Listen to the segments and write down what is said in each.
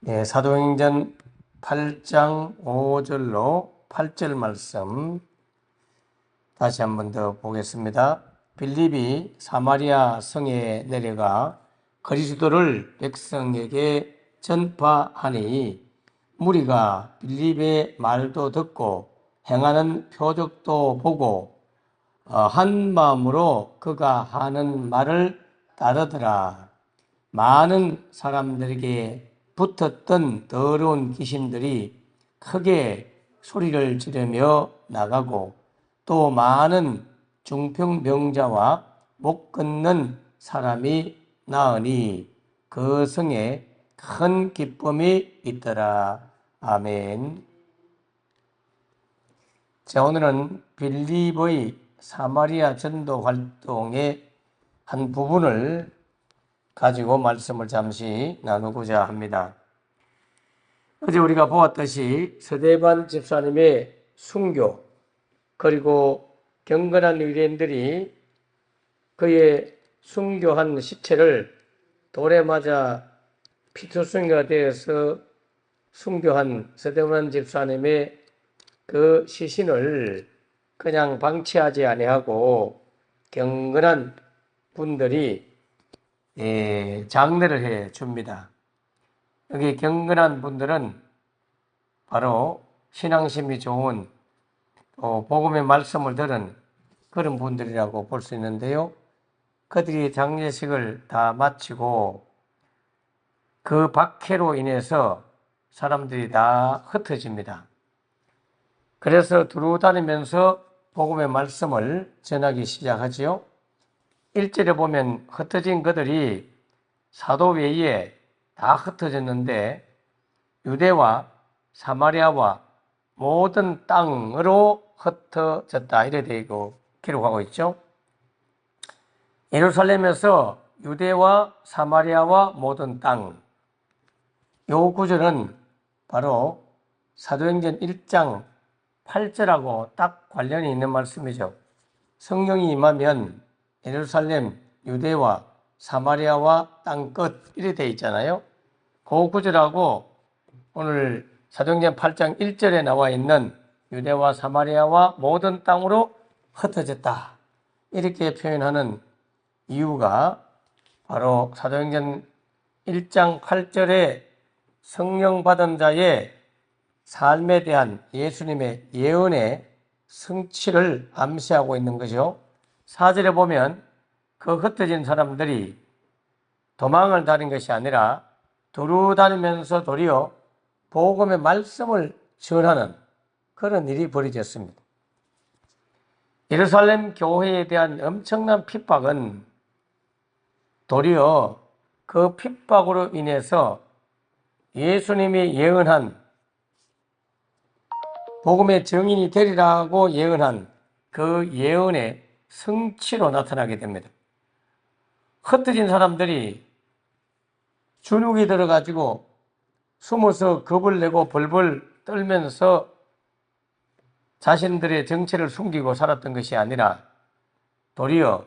네, 사도행전 8장 5절로 8절 말씀 다시 한 번 더 보겠습니다. 빌립이 사마리아 성에 내려가 그리스도를 백성에게 전파하니 무리가 빌립의 말도 듣고 행하는 표적도 보고 어, 한 마음으로 그가 하는 말을 따르더라. 많은 사람들에게 붙었던 더러운 귀신들이 크게 소리를 지르며 나가고 또 많은 중풍병자와 못 걷는 사람이 나으니 그 성에 큰 기쁨이 있더라. 아멘. 자, 오늘은 빌립의 사마리아 전도 활동의 한 부분을 가지고 말씀을 잠시 나누고자 합니다. 어제 우리가 보았듯이 서대반 집사님의 순교 그리고 경건한 유대인들이 그의 순교한 시체를 돌에 맞아 피투성이가 되어서 순교한 서대반 집사님의 그 시신을 그냥 방치하지 아니하고 경건한 분들이 예, 장례를 해 줍니다. 여기 경건한 분들은 바로 신앙심이 좋은 또 복음의 말씀을 들은 그런 분들이라고 볼 수 있는데요. 그들이 장례식을 다 마치고 그 박해로 인해서 사람들이 다 흩어집니다. 그래서 두루 다니면서 복음의 말씀을 전하기 시작하지요. 1절에 보면 흩어진 그들이 사도 외에 다 흩어졌는데 유대와 사마리아와 모든 땅으로 흩어졌다 이래 되고 기록하고 있죠. 예루살렘에서 유대와 사마리아와 모든 땅. 요 구절은 바로 사도행전 1장 8절하고 딱 관련이 있는 말씀이죠. 성령이 임하면 예루살렘, 유대와 사마리아와 땅끝 이래 돼 있잖아요. 그 구절하고 오늘 사도행전 8장 1절에 나와 있는 유대와 사마리아와 모든 땅으로 흩어졌다. 이렇게 표현하는 이유가 바로 사도행전 1장 8절에 성령 받은 자의 삶에 대한 예수님의 예언의 성취를 암시하고 있는 거죠. 4절에 보면 그 흩어진 사람들이 도망을 다닌 것이 아니라 두루 다니면서 도리어 복음의 말씀을 전하는 그런 일이 벌어졌습니다. 예루살렘 교회에 대한 엄청난 핍박은 도리어 그 핍박으로 인해서 예수님이 예언한 복음의 증인이 되리라고 예언한 그 예언의 성취로 나타나게 됩니다. 흩어진 사람들이 주눅이 들어가지고 숨어서 겁을 내고 벌벌 떨면서 자신들의 정체를 숨기고 살았던 것이 아니라 도리어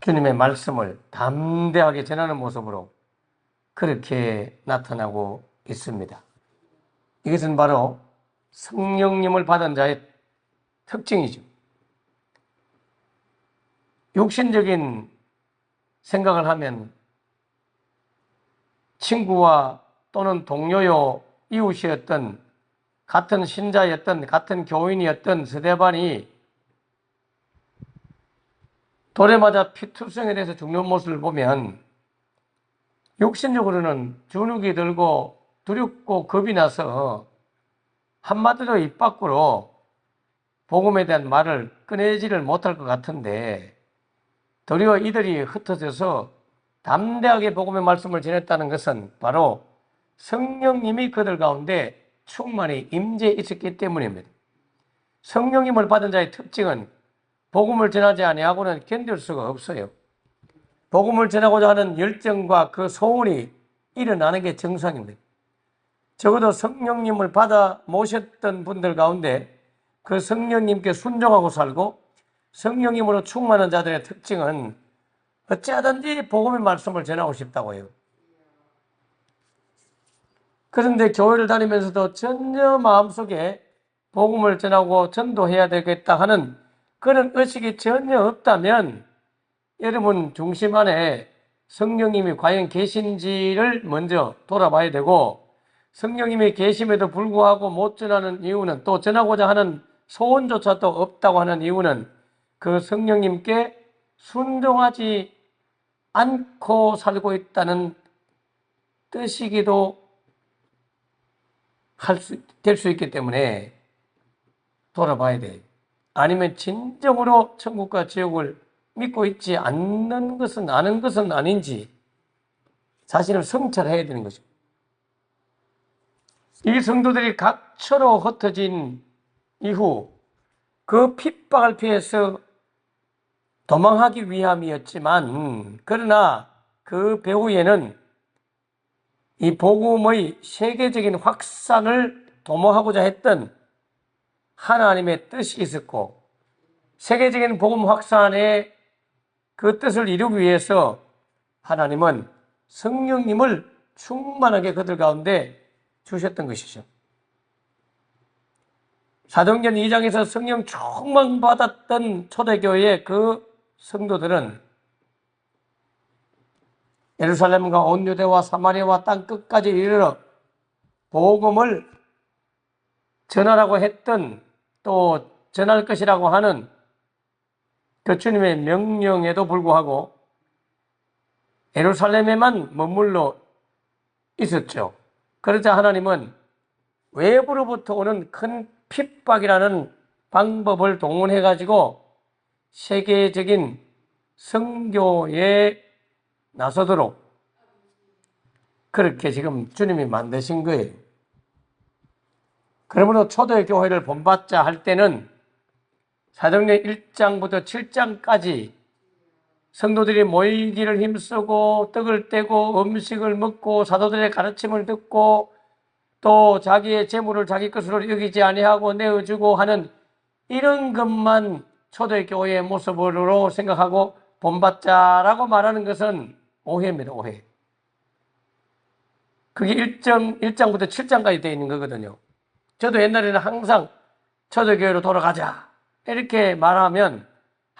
주님의 말씀을 담대하게 전하는 모습으로 그렇게 나타나고 있습니다. 이것은 바로 성령님을 받은 자의 특징이죠. 육신적인 생각을 하면 친구와 또는 동료요 이웃이었던 같은 신자였던 같은 교인이었던 스데반이 돌에 맞아 피투성에 대해서 죽는 모습을 보면 육신적으로는 주눅이 들고 두렵고 겁이 나서 한마디로 입 밖으로 복음에 대한 말을 꺼내지를 못할 것 같은데 도리어 이들이 흩어져서 담대하게 복음의 말씀을 전했다는 것은 바로 성령님이 그들 가운데 충만히 임재 있었기 때문입니다. 성령님을 받은 자의 특징은 복음을 전하지 아니하고는 견딜 수가 없어요. 복음을 전하고자 하는 열정과 그 소원이 일어나는 게 정상입니다. 적어도 성령님을 받아 모셨던 분들 가운데 그 성령님께 순종하고 살고 성령님으로 충만한 자들의 특징은 어찌하든지 복음의 말씀을 전하고 싶다고요. 그런데 교회를 다니면서도 전혀 마음속에 복음을 전하고 전도해야 되겠다 하는 그런 의식이 전혀 없다면 여러분 중심 안에 성령님이 과연 계신지를 먼저 돌아봐야 되고 성령님이 계심에도 불구하고 못 전하는 이유는 또 전하고자 하는 소원조차도 없다고 하는 이유는 그 성령님께 순종하지 않고 살고 있다는 뜻이기도 할 수, 될수 있기 때문에 돌아봐야 돼. 아니면 진정으로 천국과 지옥을 믿고 있지 않는 것은, 아는 것은 아닌지 자신을 성찰해야 되는 것이죠. 이 성도들이 각처로 흩어진 이후 그 핍박을 피해서 도망하기 위함이었지만 그러나 그 배후에는 이 복음의 세계적인 확산을 도모하고자 했던 하나님의 뜻이 있었고 세계적인 복음 확산의 그 뜻을 이루기 위해서 하나님은 성령님을 충만하게 그들 가운데 주셨던 것이죠. 사도행전 2장에서 성령 충만 받았던 초대교회의 그 성도들은 예루살렘과 온 유대와 사마리아와 땅 끝까지 이르러 복음을 전하라고 했던 또 전할 것이라고 하는 그 주님의 명령에도 불구하고 예루살렘에만 머물러 있었죠. 그러자 하나님은 외부로부터 오는 큰 핍박이라는 방법을 동원해 가지고 세계적인 성교에 나서도록 그렇게 지금 주님이 만드신 거예요. 그러므로 초대 교회를 본받자 할 때는 사도행전 1장부터 7장까지 성도들이 모이기를 힘쓰고 떡을 떼고 음식을 먹고 사도들의 가르침을 듣고 또 자기의 재물을 자기 것으로 여기지 아니하고 내어주고 하는 이런 것만 초대교회의 모습으로 생각하고 본받자라고 말하는 것은 오해입니다, 오해. 그게 1장, 1장부터 7장까지 되어 있는 거거든요. 저도 옛날에는 항상 초대교회로 돌아가자. 이렇게 말하면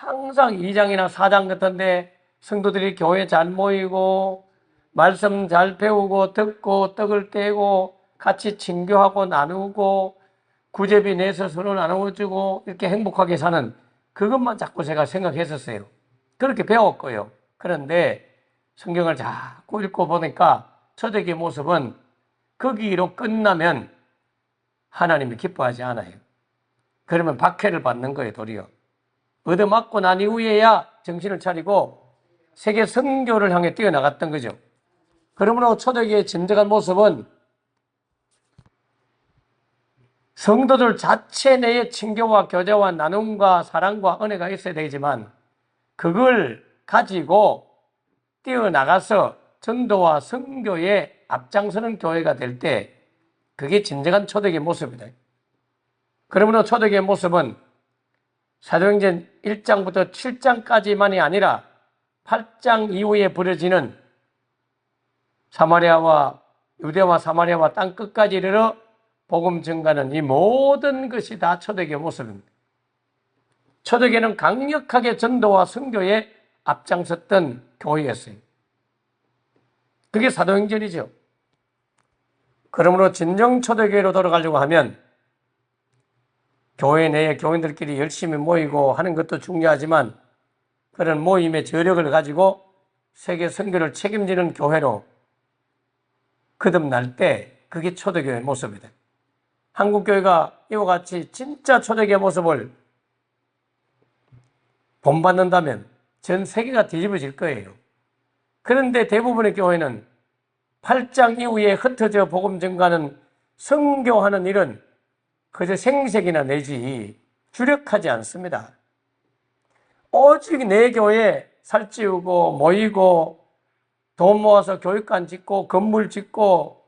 항상 2장이나 4장 같은데 성도들이 교회 잘 모이고 말씀 잘 배우고 듣고 떡을 떼고 같이 친교하고 나누고 구제비 내서 서로 나누어주고 이렇게 행복하게 사는 그것만 자꾸 제가 생각했었어요. 그렇게 배웠고요. 그런데 성경을 자꾸 읽고 보니까 초대교회 모습은 거기로 끝나면 하나님이 기뻐하지 않아요. 그러면 박해를 받는 거예요, 도리어. 얻어맞고 난 이후에야 정신을 차리고 세계 선교를 향해 뛰어나갔던 거죠. 그러므로 초대교회의 진정한 모습은 성도들 자체 내에 친교와 교제와 나눔과 사랑과 은혜가 있어야 되지만 그걸 가지고 뛰어나가서 전도와 선교에 앞장서는 교회가 될 때 그게 진정한 초대교의 모습이다. 그러므로 초대교의 모습은 사도행전 1장부터 7장까지만이 아니라 8장 이후에 벌어지는 사마리아와 유대와 사마리아와 땅 끝까지 이르러 복음 증가는 이 모든 것이 다 초대교의 모습입니다. 초대교회는 강력하게 전도와 선교에 앞장섰던 교회였어요. 그게 사도행전이죠. 그러므로 진정 초대교회로 돌아가려고 하면 교회 내에 교인들끼리 열심히 모이고 하는 것도 중요하지만 그런 모임의 저력을 가지고 세계 선교를 책임지는 교회로 거듭날 때 그게 초대교회의 모습이다. 한국교회가 이와 같이 진짜 초대교회 모습을 본받는다면 전 세계가 뒤집어질 거예요. 그런데 대부분의 교회는 8장 이후에 흩어져 복음 증가는 성교하는 일은 그저 생색이나 내지 주력하지 않습니다. 오직 내 교회 살찌우고 모이고 돈 모아서 교육관 짓고 건물 짓고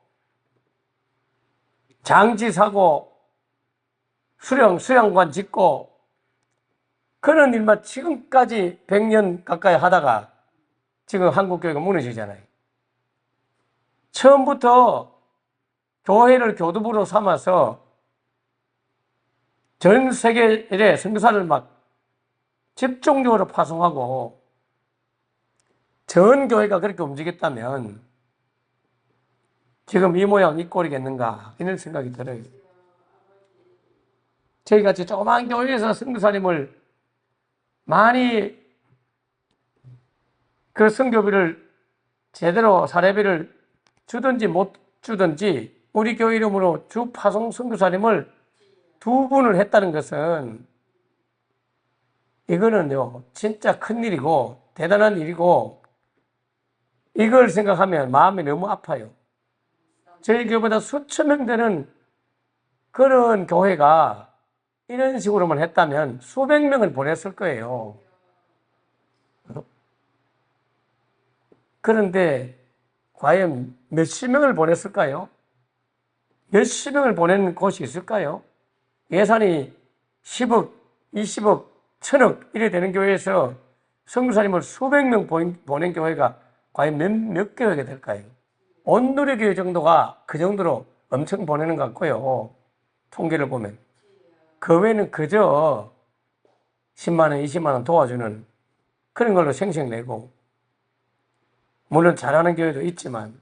장지 사고 수령 수양관 짓고 그런 일만 지금까지 100년 가까이 하다가 지금 한국 교회가 무너지잖아요. 처음부터 교회를 교두부로 삼아서 전 세계에 선교사를 막 집중적으로 파송하고 전 교회가 그렇게 움직였다면 지금 이 모양 이 꼴이겠는가 이런 생각이 들어요. 저희 같이 조그만 교회에서 선교사님을 많이 그 선교비를 제대로 사례비를 주든지 못 주든지 우리 교회 이름으로 주 파송 선교사님을 두 분을 했다는 것은 이거는요 진짜 큰 일이고 대단한 일이고 이걸 생각하면 마음이 너무 아파요. 저희 교회보다 수천 명 되는 그런 교회가 이런 식으로만 했다면 수백 명을 보냈을 거예요. 그런데 과연 몇십 명을 보냈을까요? 몇십 명을 보낸 곳이 있을까요? 예산이 10억, 20억, 1000억 이래 되는 교회에서 성교사님을 수백 명 보낸 교회가 과연 몇, 몇 교회가 될까요? 온누리 교회 정도가 그 정도로 엄청 보내는 것 같고요. 통계를 보면. 그 외에는 그저 10만원, 20만원 도와주는 그런 걸로 생생내고, 물론 잘하는 교회도 있지만,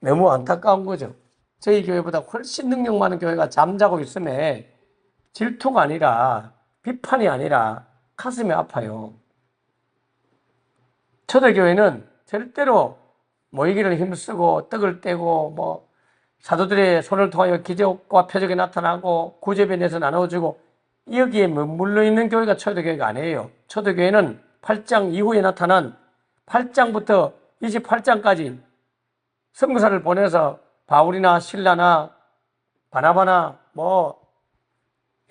너무 안타까운 거죠. 저희 교회보다 훨씬 능력 많은 교회가 잠자고 있음에 질투가 아니라, 비판이 아니라 가슴이 아파요. 초대교회는 절대로 모이기를 힘쓰고 떡을 떼고 뭐 사도들의 손을 통하여 기적과 표적이 나타나고 구제변에서 나눠주고 여기에 머물러 있는 교회가 초대교회가 아니에요. 초대교회는 8장 이후에 나타난 8장부터 28장까지 선교사를 보내서 바울이나 신라나 바나바나 뭐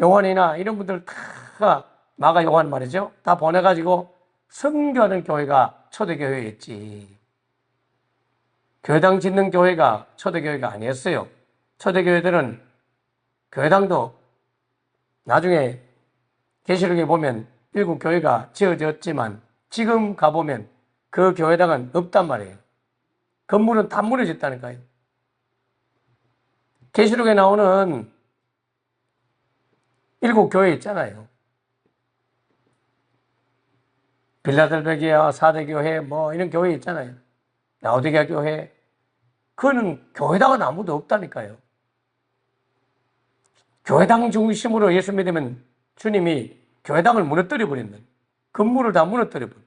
요한이나 이런 분들 다 마가 요한 말이죠. 다 보내가지고 선교하는 교회가 초대교회였지. 교회당 짓는 교회가 초대교회가 아니었어요. 초대교회들은 교회당도 나중에 계시록에 보면 일곱 교회가 지어졌지만 지금 가보면 그 교회당은 없단 말이에요. 건물은 다 무너졌다니까요. 계시록에 나오는 일곱 교회 있잖아요. 빌라델베기아 사대교회 뭐 이런 교회 있잖아요. 라오디게아 교회 그거는 교회당은 아무도 없다니까요. 교회당 중심으로 예수 믿으면 주님이 교회당을 무너뜨려 버린다. 건물을 다 무너뜨려 버려.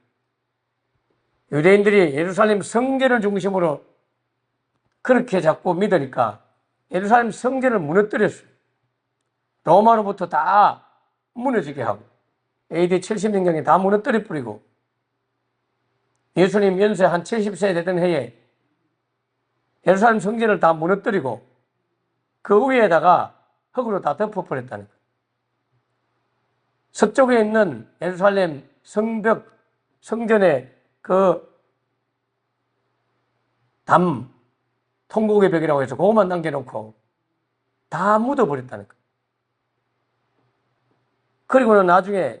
유대인들이 예루살렘 성전을 중심으로 그렇게 자꾸 믿으니까 예루살렘 성전을 무너뜨렸어요. 로마로부터 다 무너지게 하고 AD 70년경에 다 무너뜨려 버리고 예수님 연세 한 70세 되던 해에 예루살렘 성전을 다 무너뜨리고 그 위에다가 흙으로 다 덮어버렸다는. 서쪽에 있는 예루살렘 성벽, 성전의 그 담, 통곡의 벽이라고 해서 그것만 남겨놓고 다 묻어버렸다는 거예요. 그리고는 나중에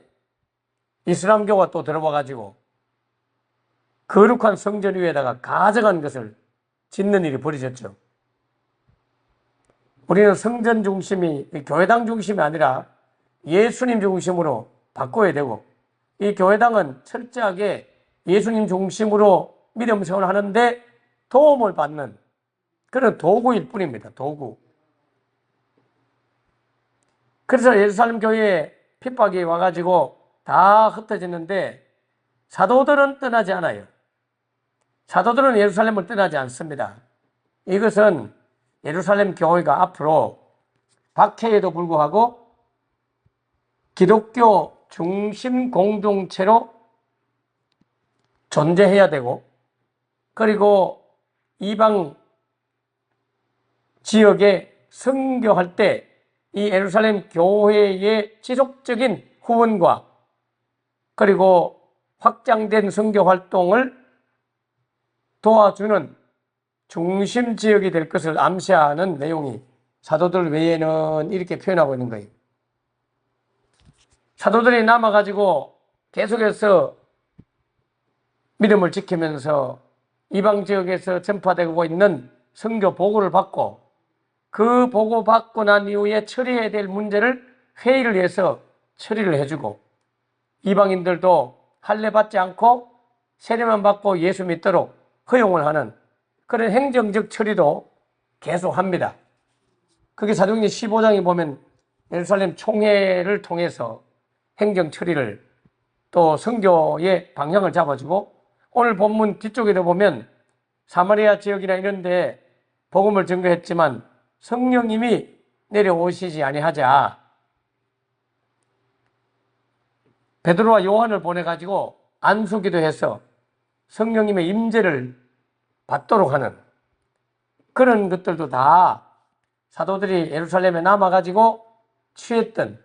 이슬람교가 또 들어와 가지고 거룩한 성전 위에다가 가져간 것을 짓는 일이 벌어졌죠. 우리는 성전 중심이 교회당 중심이 아니라 예수님 중심으로 바꿔야 되고 이 교회당은 철저하게 예수님 중심으로 믿음 생활을 하는데 도움을 받는 그런 도구일 뿐입니다. 도구. 그래서 예루살렘 교회에 핍박이 와가지고 다 흩어졌는데 사도들은 떠나지 않아요. 사도들은 예루살렘을 떠나지 않습니다. 이것은 예루살렘 교회가 앞으로 박해에도 불구하고 기독교 중심 공동체로 존재해야 되고 그리고 이방 지역에 선교할 때 이 예루살렘 교회의 지속적인 후원과 그리고 확장된 선교 활동을 도와주는 중심 지역이 될 것을 암시하는 내용이 사도들 외에는 이렇게 표현하고 있는 거예요. 사도들이 남아가지고 계속해서 믿음을 지키면서 이방 지역에서 전파되고 있는 선교 보고를 받고 그 보고 받고 난 이후에 처리해야 될 문제를 회의를 해서 처리를 해주고 이방인들도 할례 받지 않고 세례만 받고 예수 믿도록 허용을 하는 그런 행정적 처리도 계속 합니다. 그게 사도행전 15장에 보면 예루살렘 총회를 통해서 행정 처리를 또 선교의 방향을 잡아주고 오늘 본문 뒤쪽에도 보면 사마리아 지역이나 이런 데 복음을 증거했지만 성령님이 내려오시지 아니하자 베드로와 요한을 보내 가지고 안수기도 해서 성령님의 임재를 받도록 하는 그런 것들도 다 사도들이 예루살렘에 남아 가지고 취했던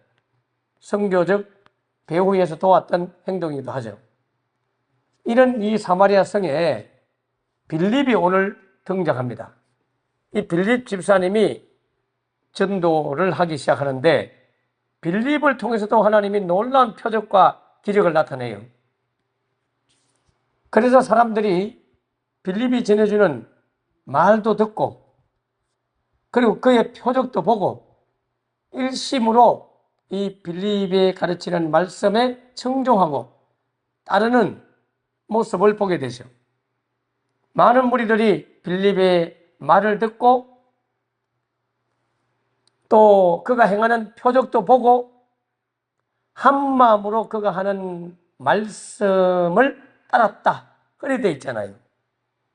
성교적 배후에서 도왔던 행동이기도 하죠. 이런 이 사마리아 성에 빌립이 오늘 등장합니다. 이 빌립 집사님이 전도를 하기 시작하는데 빌립을 통해서도 하나님이 놀라운 표적과 기적을 나타내요. 그래서 사람들이 빌립이 전해주는 말도 듣고 그리고 그의 표적도 보고 일심으로 이 빌립이 가르치는 말씀에 청종하고 따르는 모습을 보게 되죠. 많은 무리들이 빌립의 말을 듣고 또 그가 행하는 표적도 보고 한 마음으로 그가 하는 말씀을 따랐다. 그래 돼 있잖아요.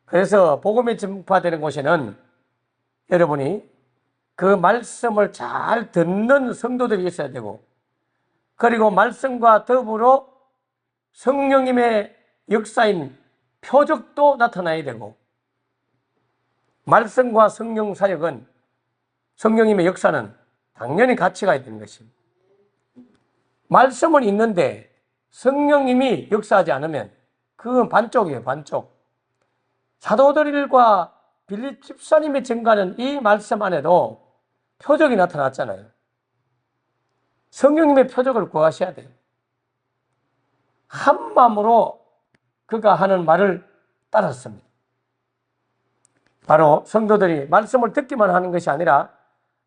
그래서 복음이 전파되는 곳에는 여러분이 그 말씀을 잘 듣는 성도들이 있어야 되고 그리고 말씀과 더불어 성령님의 역사인 표적도 나타나야 되고 말씀과 성령 사역은 성령님의 역사는 당연히 같이 가야 되는 것입니다. 말씀은 있는데 성령님이 역사하지 않으면 그건 반쪽이에요, 반쪽. 사도들과 빌립 집사님이 증가하는 이 말씀 안에도 표적이 나타났잖아요. 성령님의 표적을 구하셔야 돼요. 한 마음으로 그가 하는 말을 따랐습니다. 바로 성도들이 말씀을 듣기만 하는 것이 아니라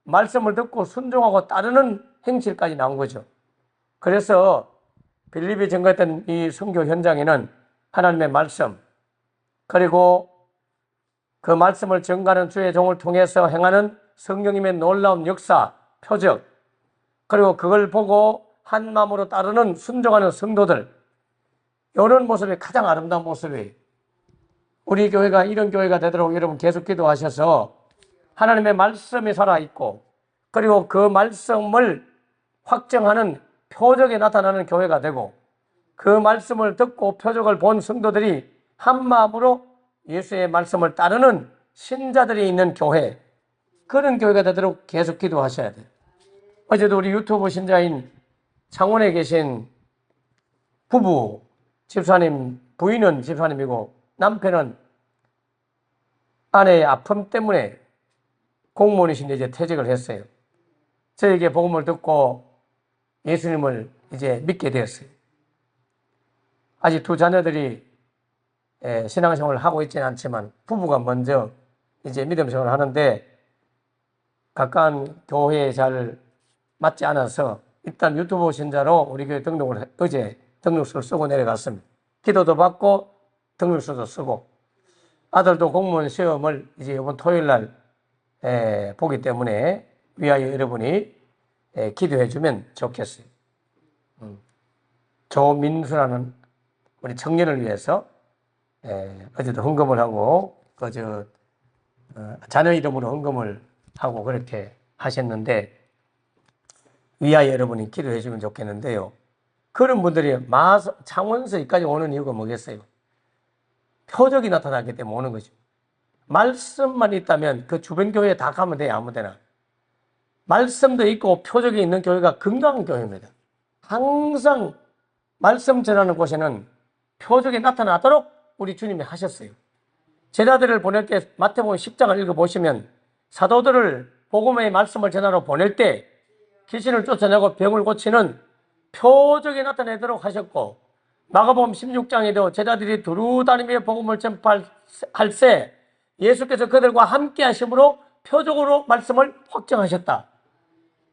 말씀을 듣고 순종하고 따르는 행실까지 나온 거죠. 그래서 빌립이 증거했던 이 선교 현장에는 하나님의 말씀 그리고 그 말씀을 증가하는 주의 종을 통해서 행하는 성령님의 놀라운 역사, 표적 그리고 그걸 보고 한 마음으로 따르는 순종하는 성도들 이런 모습이 가장 아름다운 모습이에요. 우리 교회가 이런 교회가 되도록 여러분 계속 기도하셔서 하나님의 말씀이 살아있고 그리고 그 말씀을 확정하는 표적이 나타나는 교회가 되고 그 말씀을 듣고 표적을 본 성도들이 한 마음으로 예수의 말씀을 따르는 신자들이 있는 교회 그런 교회가 되도록 계속 기도하셔야 돼요. 어제도 우리 유튜브 신자인 창원에 계신 부부 집사님 부인은 집사님이고 남편은 아내의 아픔 때문에 공무원이신데 이제 퇴직을 했어요. 저에게 복음을 듣고 예수님을 이제 믿게 되었어요. 아직 두 자녀들이 예, 신앙생활을 하고 있지는 않지만 부부가 먼저 이제 믿음 생활을 하는데 가까운 교회에 잘 맞지 않아서 일단 유튜브 신자로 우리 교회 등록을 어제 등록서를 쓰고 내려갔습니다. 기도도 받고 등록서도 쓰고 아들도 공무원 시험을 이제 이번 토요일 날 에, 보기 때문에 위하여 여러분이 에, 기도해 주면 좋겠어요. 음. 조민수라는 우리 청년을 위해서 에, 어제도 헌금을 하고 그저 어, 자녀 이름으로 헌금을 하고 그렇게 하셨는데 위하여 여러분이 기도해 주면 좋겠는데요. 그런 분들이 마 창원서까지 오는 이유가 뭐겠어요? 표적이 나타나기 때문에 오는 거죠. 말씀만 있다면 그 주변 교회에 다 가면 돼요, 아무 데나. 말씀도 있고 표적이 있는 교회가 건강한 교회입니다. 항상 말씀 전하는 곳에는 표적이 나타나도록 우리 주님이 하셨어요. 제자들을 보낼 때 마태복음 10장을 읽어보시면 사도들을 복음의 말씀을 전하러 보낼 때 귀신을 쫓아내고 병을 고치는 표적이 나타내도록 하셨고 마가복음 16장에도 제자들이 두루 다니며 복음을 전파할 때 예수께서 그들과 함께 하심으로 표적으로 말씀을 확정하셨다.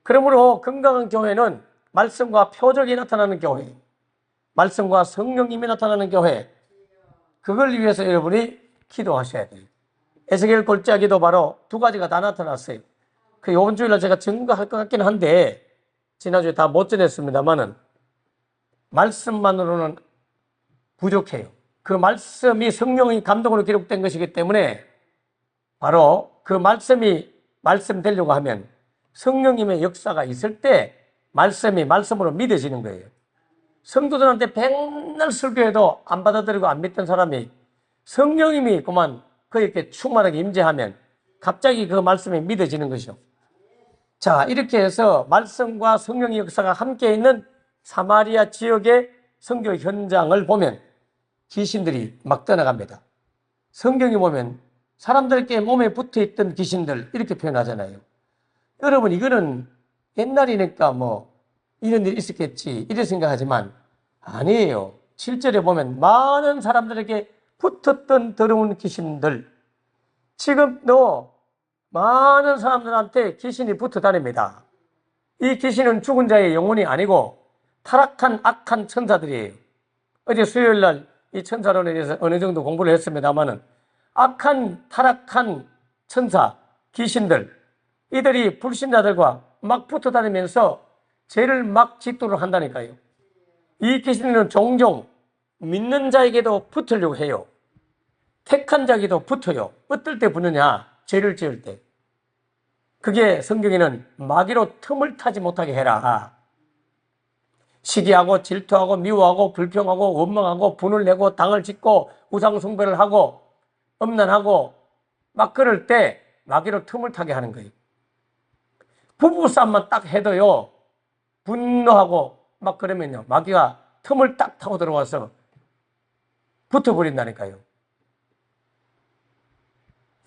그러므로 건강한 교회는 말씀과 표적이 나타나는 교회, 말씀과 성령님이 나타나는 교회, 그걸 위해서 여러분이 기도하셔야 돼요. 에스겔 골짜기도 바로 두 가지가 다 나타났어요. 그 이번 주일날 제가 증거할 것 같긴 한데 지난주에 다 못 전했습니다만은 말씀만으로는 부족해요. 그 말씀이 성령의 감동으로 기록된 것이기 때문에 바로 그 말씀이 말씀되려고 하면 성령님의 역사가 있을 때 말씀이 말씀으로 믿어지는 거예요. 성도들한테 백날 설교해도 안 받아들이고 안 믿던 사람이 성령님이 그만 그에게 충만하게 임재하면 갑자기 그 말씀이 믿어지는 것이죠. 자, 이렇게 해서 말씀과 성령의 역사가 함께 있는 사마리아 지역의 성교 현장을 보면 귀신들이 막 떠나갑니다. 성경에 보면 사람들께 몸에 붙어 있던 귀신들 이렇게 표현하잖아요. 여러분 이거는 옛날이니까 뭐 이런 일이 있었겠지 이렇게 생각하지만 아니에요. 실제로 보면 많은 사람들에게 붙었던 더러운 귀신들 지금도 많은 사람들한테 귀신이 붙어 다닙니다. 이 귀신은 죽은 자의 영혼이 아니고 타락한 악한 천사들이에요. 어제 수요일 날 이 천사론에 대해서 어느 정도 공부를 했습니다만은 악한 타락한 천사 귀신들 이들이 불신자들과 막 붙어 다니면서 죄를 막 짓도록 한다니까요. 이 귀신은 종종 믿는 자에게도 붙으려고 해요. 택한 자에게도 붙어요. 어떨 때 붙느냐? 죄를 지을 때. 그게 성경에는 마귀로 틈을 타지 못하게 해라. 시기하고 질투하고 미워하고 불평하고 원망하고 분을 내고 당을 짓고 우상숭배를 하고 엄난하고 막 그럴 때 마귀로 틈을 타게 하는 거예요. 부부싸움만 딱 해도요, 분노하고 막 그러면요, 마귀가 틈을 딱 타고 들어와서 붙어버린다니까요.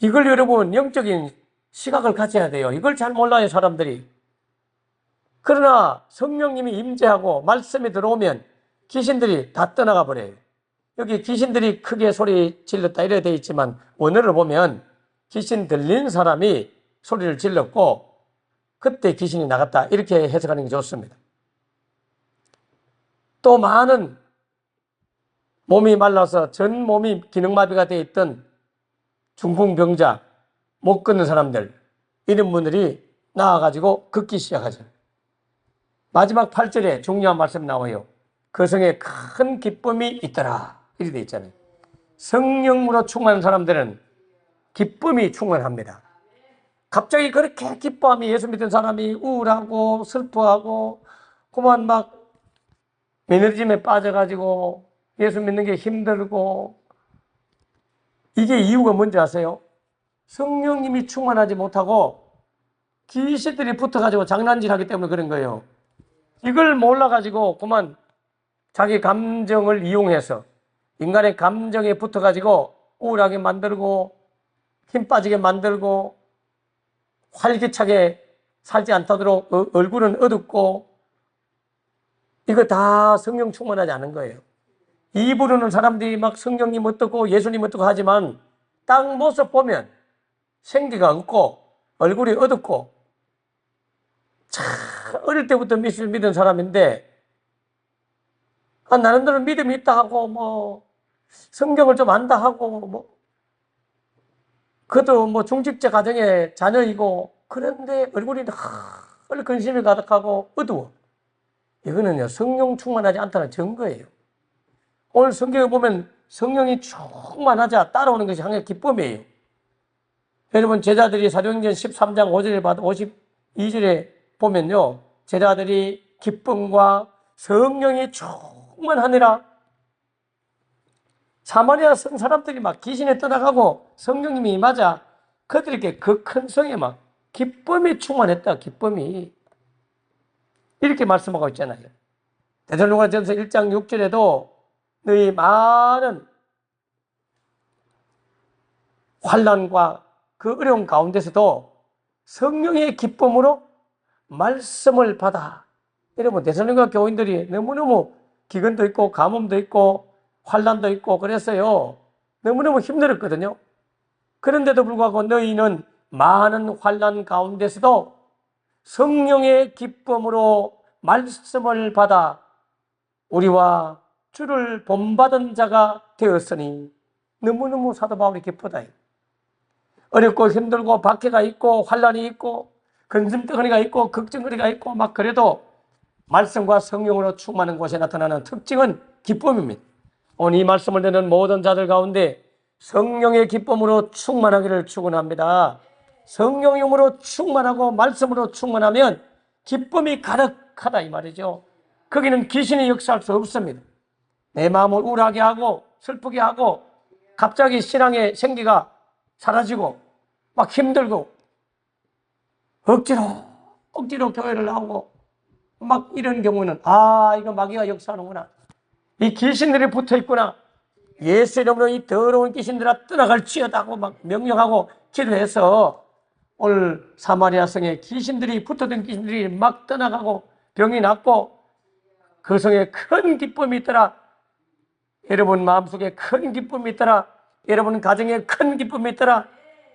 이걸 여러분 영적인 시각을 가져야 돼요. 이걸 잘 몰라요, 사람들이. 그러나 성령님이 임재하고 말씀이 들어오면 귀신들이 다 떠나가 버려요. 여기 귀신들이 크게 소리 질렀다 이래 돼 있지만 원어를 보면 귀신 들린 사람이 소리를 질렀고 그때 귀신이 나갔다 이렇게 해석하는 게 좋습니다. 또 많은 몸이 말라서 전 몸이 기능마비가 되어 있던 중풍병자, 못 걷는 사람들 이런 분들이 나와가지고 걷기 시작하죠. 마지막 8절에 중요한 말씀 나와요. 그 성에 큰 기쁨이 있더라. 이렇게 돼 있잖아요. 성령으로 충만한 사람들은 기쁨이 충만합니다. 갑자기 그렇게 기뻐하면 예수 믿는 사람이 우울하고 슬퍼하고 그만 막 매너즘에 빠져가지고 예수 믿는 게 힘들고 이게 이유가 뭔지 아세요? 성령님이 충만하지 못하고 귀신들이 붙어가지고 장난질 하기 때문에 그런 거예요. 이걸 몰라가지고 그만 자기 감정을 이용해서 인간의 감정에 붙어가지고 우울하게 만들고 힘 빠지게 만들고 활기차게 살지 않도록 어, 얼굴은 어둡고 이거 다 성령 충만하지 않은 거예요. 입으로는 사람들이 막 성령님 어떻고 예수님 어떻고 하지만 딱 모습 보면 생기가 없고 얼굴이 어둡고 참 어릴 때부터 믿을 믿은 사람인데 아, 나름대로 믿음이 있다 하고 뭐 성경을 좀 안다 하고 뭐 그도 뭐 중직자 가정의 자녀이고 그런데 얼굴이 늘 근심이 가득하고 어두워. 이거는요 성령 충만하지 않다는 증거예요. 오늘 성경에 보면 성령이 충만하자 따라오는 것이 하나의 기쁨이에요. 여러분 제자들이 사도행전 13장 5절에 봐도 52절에 보면요 제자들이 기쁨과 성령이 충만하니라 사마리아 성 사람들이 막 귀신에 떠나가고 성령님이 맞아 그들에게 그 큰 성에 막 기쁨이 충만했다. 기쁨이 이렇게 말씀하고 있잖아요. 대전로가전서 1장 6절에도 너희 많은 환란과 그 어려운 가운데서도 성령의 기쁨으로 말씀을 받아. 여러분 대전로가 교인들이 너무너무 기근도 있고 가뭄도 있고 환란도 있고 그랬어요. 너무너무 힘들었거든요. 그런데도 불구하고 너희는 많은 환란 가운데서도 성령의 기쁨으로 말씀을 받아 우리와 주를 본받은 자가 되었으니 너무너무 사도 바울이 기쁘다. 어렵고 힘들고 박해가 있고 환란이 있고 근심덩어리가 있고 걱정거리가 있고 막 그래도 말씀과 성령으로 충만한 곳에 나타나는 특징은 기쁨입니다. 오늘 이 말씀을 듣는 모든 자들 가운데 성령의 기쁨으로 충만하기를 축원합니다. 성령용으로 충만하고 말씀으로 충만하면 기쁨이 가득하다 이 말이죠. 거기는 귀신이 역사할 수 없습니다. 내 마음을 우울하게 하고 슬프게 하고 갑자기 신앙의 생기가 사라지고 막 힘들고 억지로 억지로 교회를 나오고 막 이런 경우는 아 이거 마귀가 역사하는구나. 이 귀신들이 붙어 있구나. 예수 이름으로 이 더러운 귀신들아 떠나갈 지어다고 막 명령하고 기도해서 오늘 사마리아 성에 귀신들이 붙어든 귀신들이 막 떠나가고 병이 낫고 그 성에 큰 기쁨이 있더라. 여러분 마음속에 큰 기쁨이 있더라. 여러분 가정에 큰 기쁨이 있더라.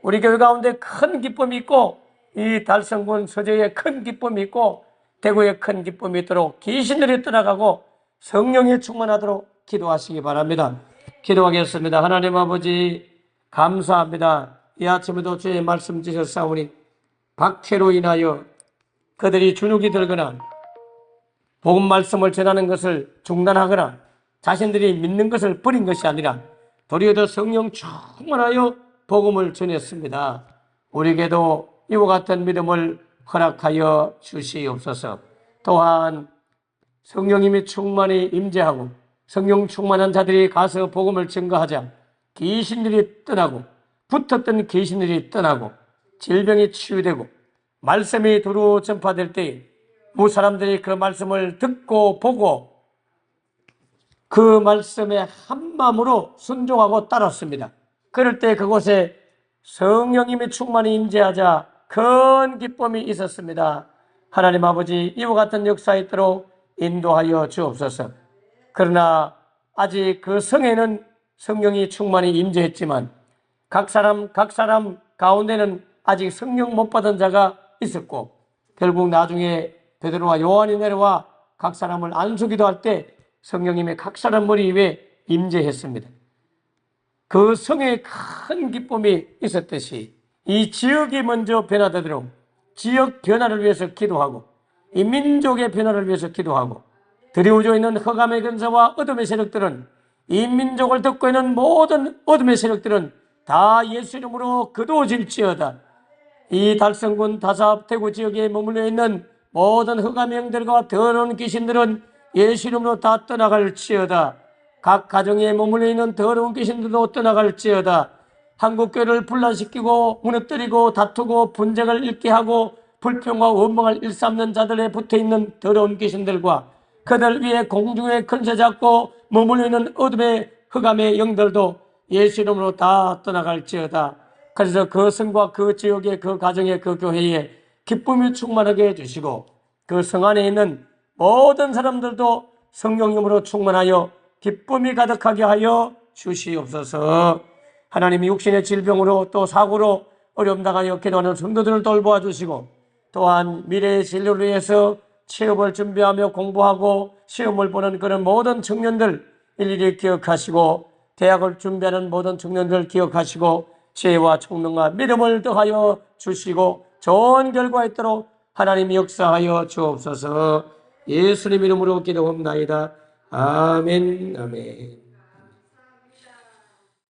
우리 교회 가운데 큰 기쁨이 있고 이 달성군 서재에 큰 기쁨이 있고 대구에 큰 기쁨이 있도록 귀신들이 떠나가고 성령이 충만하도록 기도하시기 바랍니다. 기도하겠습니다. 하나님 아버지 감사합니다. 이 아침에도 주의 말씀 주셨사오니 박해로 인하여 그들이 주눅이 들거나 복음 말씀을 전하는 것을 중단하거나 자신들이 믿는 것을 버린 것이 아니라 도리어 더 성령 충만하여 복음을 전했습니다. 우리에게도 이와 같은 믿음을 허락하여 주시옵소서. 또한 성령님이 충만히 임재하고 성령 충만한 자들이 가서 복음을 증거하자 귀신들이 떠나고 붙었던 귀신들이 떠나고 질병이 치유되고 말씀이 두루 전파될 때무 사람들이 그 말씀을 듣고 보고 그 말씀에 한 마음으로 순종하고 따랐습니다. 그럴 때 그곳에 성령님이 충만히 임재하자 큰 기쁨이 있었습니다. 하나님 아버지 이와 같은 역사 있도록 인도하여 주옵소서. 그러나 아직 그 성에는 성령이 충만히 임재했지만 각 사람 각 사람 가운데는 아직 성령 못 받은 자가 있었고 결국 나중에 베드로와 요한이 내려와 각 사람을 안수기도 할 때 성령님의 각 사람 머리 위에 임재했습니다. 그 성에 큰 기쁨이 있었듯이 이 지역이 먼저 변화되도록 지역 변화를 위해서 기도하고 이 민족의 변화를 위해서 기도하고 드리우져 있는 허감의 근사와 어둠의 세력들은 이 민족을 듣고 있는 모든 어둠의 세력들은 다 예수 이름으로 거두어질지어다. 이 달성군 다삽 대구 지역에 머물러 있는 모든 흑암형들과 더러운 귀신들은 예수 이름으로 다 떠나갈지어다. 각 가정에 머물러 있는 더러운 귀신들도 떠나갈지어다. 한국교회를 분란시키고 무너뜨리고 다투고 분쟁을 일게 하고 불평과 원망을 일삼는 자들에 붙어있는 더러운 귀신들과 그들 위에 공중에 큰새 잡고 머물러 있는 어둠의 흑암의 영들도 예수 이름으로 다 떠나갈지어다. 그래서 그 성과 그 지역의 그 가정의 그 교회에 기쁨이 충만하게 해주시고 그 성 안에 있는 모든 사람들도 성령님으로 충만하여 기쁨이 가득하게 하여 주시옵소서. 하나님이 육신의 질병으로 또 사고로 어려움 당하여 기도하는 성도들을 돌보아 주시고 또한 미래의 진료를 위해서 취업을 준비하며 공부하고 시험을 보는 그런 모든 청년들 일일이 기억하시고 대학을 준비하는 모든 청년들 기억하시고 지혜와 총명과 믿음을 더하여 주시고 좋은 결과 있도록 하나님 역사하여 주옵소서. 예수님 이름으로 기도합나이다. 아멘. 아멘